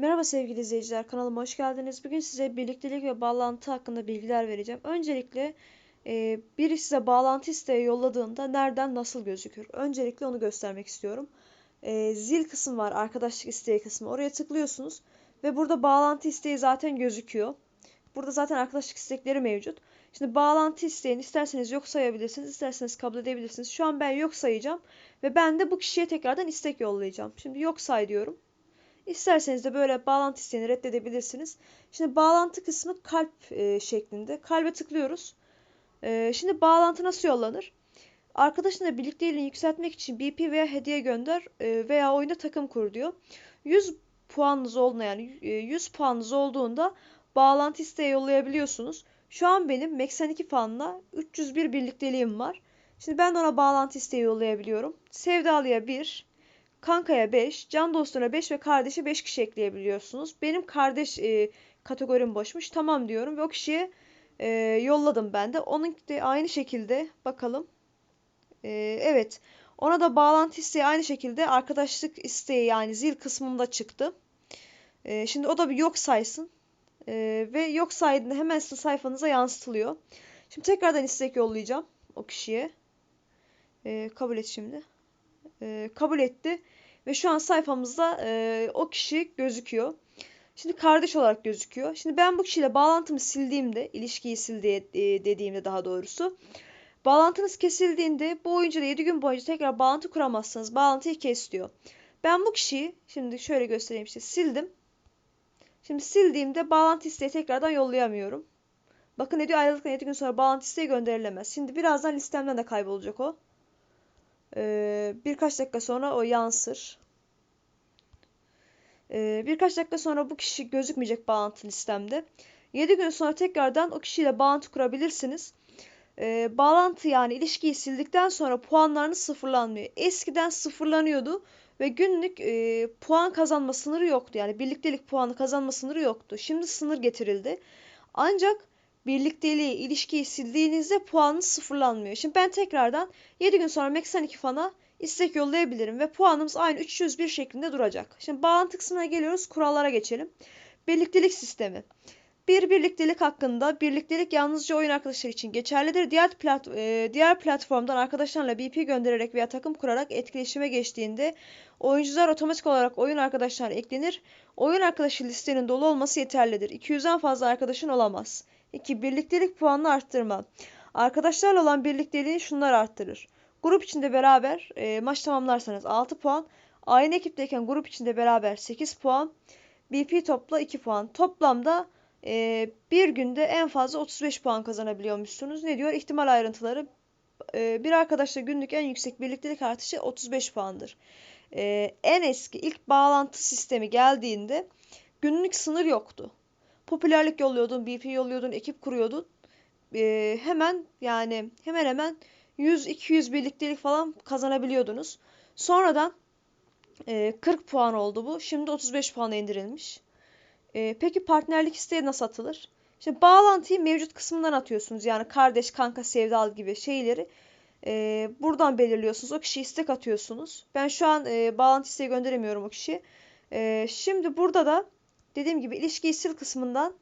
Merhaba sevgili izleyiciler, kanalıma hoş geldiniz. Bugün size birliktelik ve bağlantı hakkında bilgiler vereceğim. Öncelikle e, biri size bağlantı isteği yolladığında nereden nasıl gözükür? Öncelikle onu göstermek istiyorum. E, zil kısmı var, arkadaşlık isteği kısmı. Oraya tıklıyorsunuz ve burada bağlantı isteği zaten gözüküyor. Burada zaten arkadaşlık istekleri mevcut. Şimdi bağlantı isteğini isterseniz yok sayabilirsiniz, isterseniz kabul edebilirsiniz. Şu an ben yok sayacağım ve ben de bu kişiye tekrardan istek yollayacağım. Şimdi yok say diyorum. İsterseniz de böyle bağlantı isteğini reddedebilirsiniz. Şimdi bağlantı kısmı kalp e, şeklinde. Kalbe tıklıyoruz. E, şimdi bağlantı nasıl yollanır? Arkadaşınla birlikteliğini yükseltmek için BP veya hediye gönder e, veya oyunda takım kur diyor. 100 puanınız olduğunda yani 100 e, puanınız olduğunda bağlantı isteği yollayabiliyorsunuz. Şu an benim Max 2 fanla 301 birlikteliğim var. Şimdi ben de ona bağlantı isteği yollayabiliyorum. Sevdalı'ya 1, Kankaya 5, can dostuna 5 ve kardeşe 5 kişi ekleyebiliyorsunuz. Benim kardeş e, kategorim boşmuş. Tamam diyorum ve o kişiye e, yolladım ben de. Onun de aynı şekilde bakalım. E, evet. Ona da bağlantı isteği aynı şekilde arkadaşlık isteği yani zil kısmında çıktı. E, şimdi o da bir yok saysın. E, ve yok saydığında hemen sizin sayfanıza yansıtılıyor. Şimdi tekrardan istek yollayacağım o kişiye. E, kabul et şimdi e, kabul etti. Ve şu an sayfamızda e, o kişi gözüküyor. Şimdi kardeş olarak gözüküyor. Şimdi ben bu kişiyle bağlantımı sildiğimde, ilişkiyi sil e, dediğimde daha doğrusu. Bağlantınız kesildiğinde bu oyuncuda 7 gün boyunca tekrar bağlantı kuramazsınız. Bağlantıyı kes diyor. Ben bu kişiyi şimdi şöyle göstereyim işte sildim. Şimdi sildiğimde bağlantı isteği tekrardan yollayamıyorum. Bakın ne diyor ayrıldıktan 7 gün sonra bağlantı isteği gönderilemez. Şimdi birazdan listemden de kaybolacak o. Ee, birkaç dakika sonra o yansır. Ee, birkaç dakika sonra bu kişi gözükmeyecek bağlantı listemde. 7 gün sonra tekrardan o kişiyle bağlantı kurabilirsiniz. Ee, bağlantı yani ilişkiyi sildikten sonra puanlarınız sıfırlanmıyor. Eskiden sıfırlanıyordu ve günlük e, puan kazanma sınırı yoktu. Yani birliktelik puanı kazanma sınırı yoktu. Şimdi sınır getirildi. Ancak birlikteliği, ilişkiyi sildiğinizde puanınız sıfırlanmıyor. Şimdi ben tekrardan 7 gün sonra Max 2 fana istek yollayabilirim ve puanımız aynı 301 şeklinde duracak. Şimdi bağlantı kısmına geliyoruz. Kurallara geçelim. Birliktelik sistemi. Bir birliktelik hakkında birliktelik yalnızca oyun arkadaşları için geçerlidir. Diğer plat e, diğer platformdan arkadaşlarla BP göndererek veya takım kurarak etkileşime geçtiğinde oyuncular otomatik olarak oyun arkadaşlarına eklenir. Oyun arkadaşı listenin dolu olması yeterlidir. 200'den fazla arkadaşın olamaz. 2. Birliktelik puanını arttırma. Arkadaşlarla olan birlikteliği şunlar arttırır. Grup içinde beraber e, maç tamamlarsanız 6 puan. Aynı ekipteyken grup içinde beraber 8 puan. BP topla 2 puan. Toplamda e, bir günde en fazla 35 puan kazanabiliyormuşsunuz. Ne diyor? İhtimal ayrıntıları. E, bir arkadaşla günlük en yüksek birliktelik artışı 35 puandır. E, en eski ilk bağlantı sistemi geldiğinde günlük sınır yoktu popülerlik yolluyordun, BP yolluyordun, ekip kuruyordun. Ee, hemen yani hemen hemen 100-200 birliktelik falan kazanabiliyordunuz. Sonradan e, 40 puan oldu bu. Şimdi 35 puana indirilmiş. E, peki partnerlik isteği nasıl atılır? Şimdi bağlantıyı mevcut kısmından atıyorsunuz. Yani kardeş, kanka, sevdal gibi şeyleri e, buradan belirliyorsunuz. O kişiye istek atıyorsunuz. Ben şu an e, bağlantı isteği gönderemiyorum o kişiye. E, şimdi burada da dediğim gibi ilişkiyi sil kısmından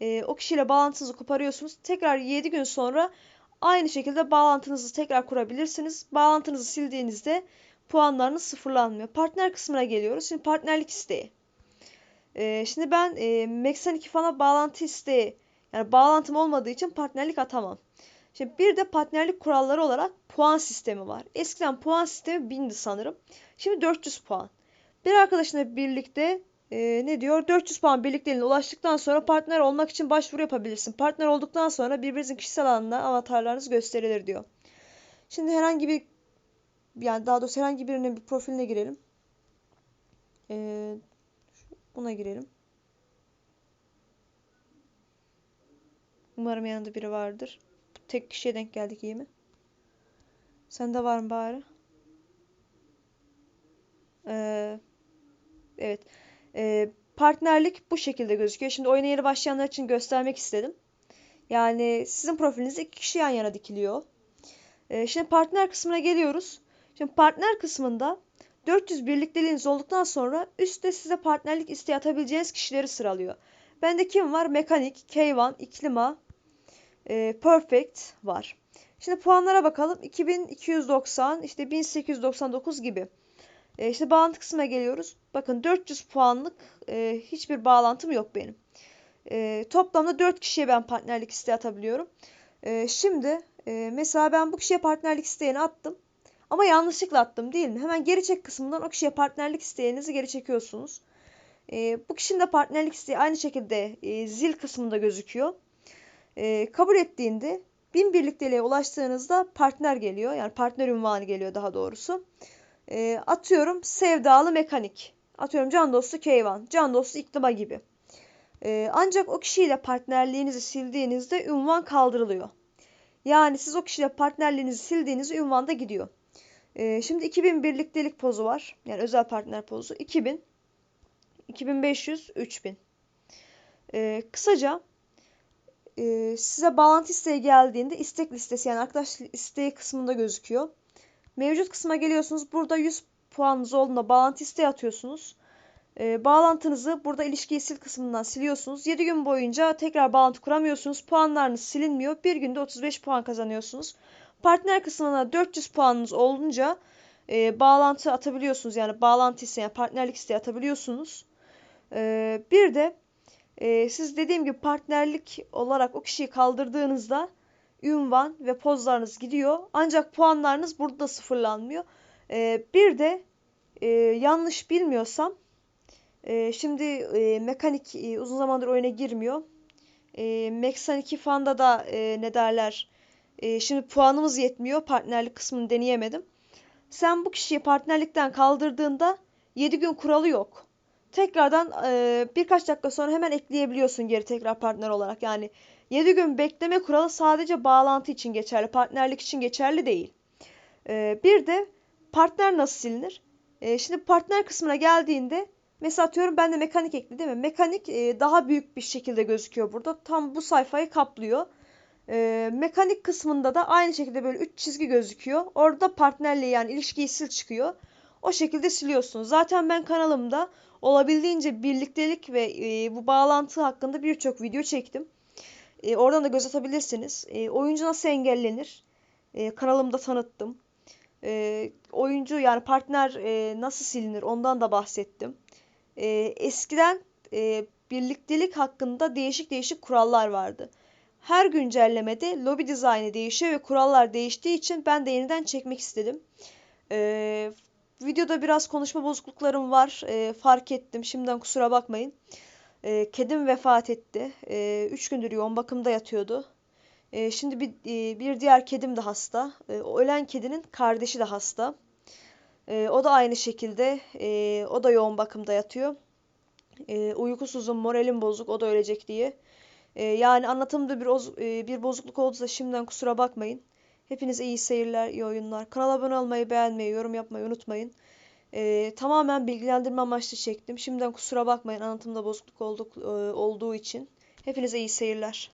e, o kişiyle bağlantınızı koparıyorsunuz. Tekrar 7 gün sonra aynı şekilde bağlantınızı tekrar kurabilirsiniz. Bağlantınızı sildiğinizde puanlarınız sıfırlanmıyor. Partner kısmına geliyoruz. Şimdi partnerlik isteği. E, şimdi ben e, Max 2 fana bağlantı isteği yani bağlantım olmadığı için partnerlik atamam. Şimdi bir de partnerlik kuralları olarak puan sistemi var. Eskiden puan sistemi 1000'di sanırım. Şimdi 400 puan. Bir arkadaşınla birlikte e, ne diyor? 400 puan birlikteliğine ulaştıktan sonra partner olmak için başvuru yapabilirsin. Partner olduktan sonra birbirinizin kişisel alanına avatarlarınız gösterilir diyor. Şimdi herhangi bir yani daha doğrusu herhangi birinin bir profiline girelim. Ee, buna girelim. Umarım yanında biri vardır. Tek kişiye denk geldik iyi mi? Sende var mı bari? Ee, evet. E, partnerlik bu şekilde gözüküyor. Şimdi oyuna yeni başlayanlar için göstermek istedim. Yani sizin profilinizde iki kişi yan yana dikiliyor. E, şimdi partner kısmına geliyoruz. Şimdi partner kısmında 400 birlikteliğiniz olduktan sonra üstte size partnerlik isteği atabileceğiniz kişileri sıralıyor. Bende kim var? Mekanik, K1, İklima, e, Perfect var. Şimdi puanlara bakalım. 2290, işte 1899 gibi. E, işte bağlantı kısmına geliyoruz. Bakın 400 puanlık e, hiçbir bağlantım yok benim. E, toplamda 4 kişiye ben partnerlik isteği atabiliyorum. E, şimdi e, mesela ben bu kişiye partnerlik isteğini attım. Ama yanlışlıkla attım değil mi? Hemen geri çek kısmından o kişiye partnerlik isteğinizi geri çekiyorsunuz. E, bu kişinin de partnerlik isteği aynı şekilde e, zil kısmında gözüküyor. E, kabul ettiğinde bin birlikteliğe ulaştığınızda partner geliyor. Yani partner ünvanı geliyor daha doğrusu. E, atıyorum sevdalı mekanik. Atıyorum can dostu Keyvan, can dostu iklima gibi. E, ancak o kişiyle partnerliğinizi sildiğinizde ünvan kaldırılıyor. Yani siz o kişiyle partnerliğinizi sildiğinizde ünvan da gidiyor. E, şimdi 2000 birliktelik pozu var. Yani özel partner pozu. 2000, 2500, 3000. E, kısaca e, size bağlantı isteği geldiğinde istek listesi yani arkadaş isteği kısmında gözüküyor. Mevcut kısma geliyorsunuz. Burada 100 puanınız olduğunda bağlantı isteği atıyorsunuz. E, bağlantınızı burada ilişkiyi sil kısmından siliyorsunuz. 7 gün boyunca tekrar bağlantı kuramıyorsunuz. Puanlarınız silinmiyor. Bir günde 35 puan kazanıyorsunuz. Partner kısmına 400 puanınız olunca e, bağlantı atabiliyorsunuz. Yani bağlantı isteyen partnerlik isteği atabiliyorsunuz. E, bir de e, siz dediğim gibi partnerlik olarak o kişiyi kaldırdığınızda ünvan ve pozlarınız gidiyor. Ancak puanlarınız burada sıfırlanmıyor. E, bir de e, yanlış bilmiyorsam e, şimdi e, mekanik e, uzun zamandır oyuna girmiyor. E, Meksan 2 Fan'da da e, ne derler e, şimdi puanımız yetmiyor. Partnerlik kısmını deneyemedim. Sen bu kişiyi partnerlikten kaldırdığında 7 gün kuralı yok. Tekrardan e, birkaç dakika sonra hemen ekleyebiliyorsun geri tekrar partner olarak. Yani 7 gün bekleme kuralı sadece bağlantı için geçerli. Partnerlik için geçerli değil. E, bir de partner nasıl silinir? E, şimdi partner kısmına geldiğinde mesela atıyorum ben de mekanik ekli değil mi? Mekanik e, daha büyük bir şekilde gözüküyor burada. Tam bu sayfayı kaplıyor. E, mekanik kısmında da aynı şekilde böyle 3 çizgi gözüküyor. Orada partnerle yani ilişkiyi sil çıkıyor. O şekilde siliyorsunuz. Zaten ben kanalımda olabildiğince birliktelik ve e, bu bağlantı hakkında birçok video çektim. E, oradan da göz atabilirsiniz. E, oyuncu nasıl engellenir? Kanalımda tanıttım. Oyuncu yani partner nasıl silinir ondan da bahsettim. Eskiden e, birliktelik hakkında değişik değişik kurallar vardı. Her güncellemede lobi dizaynı değişiyor ve kurallar değiştiği için ben de yeniden çekmek istedim. Videoda biraz konuşma bozukluklarım var. Ee, fark ettim. Şimdiden kusura bakmayın. Ee, kedim vefat etti. Ee, üç gündür yoğun bakımda yatıyordu. Ee, şimdi bir, e, bir diğer kedim de hasta. Ee, ölen kedinin kardeşi de hasta. Ee, o da aynı şekilde. E, o da yoğun bakımda yatıyor. E, uykusuzum, moralim bozuk. O da ölecek diye. E, yani anlatımda bir, e, bir bozukluk olduysa şimdiden kusura bakmayın. Hepinize iyi seyirler, iyi oyunlar. Kanala abone olmayı, beğenmeyi, yorum yapmayı unutmayın. E, tamamen bilgilendirme amaçlı çektim. Şimdiden kusura bakmayın anlatımda bozukluk olduk, e, olduğu için. Hepinize iyi seyirler.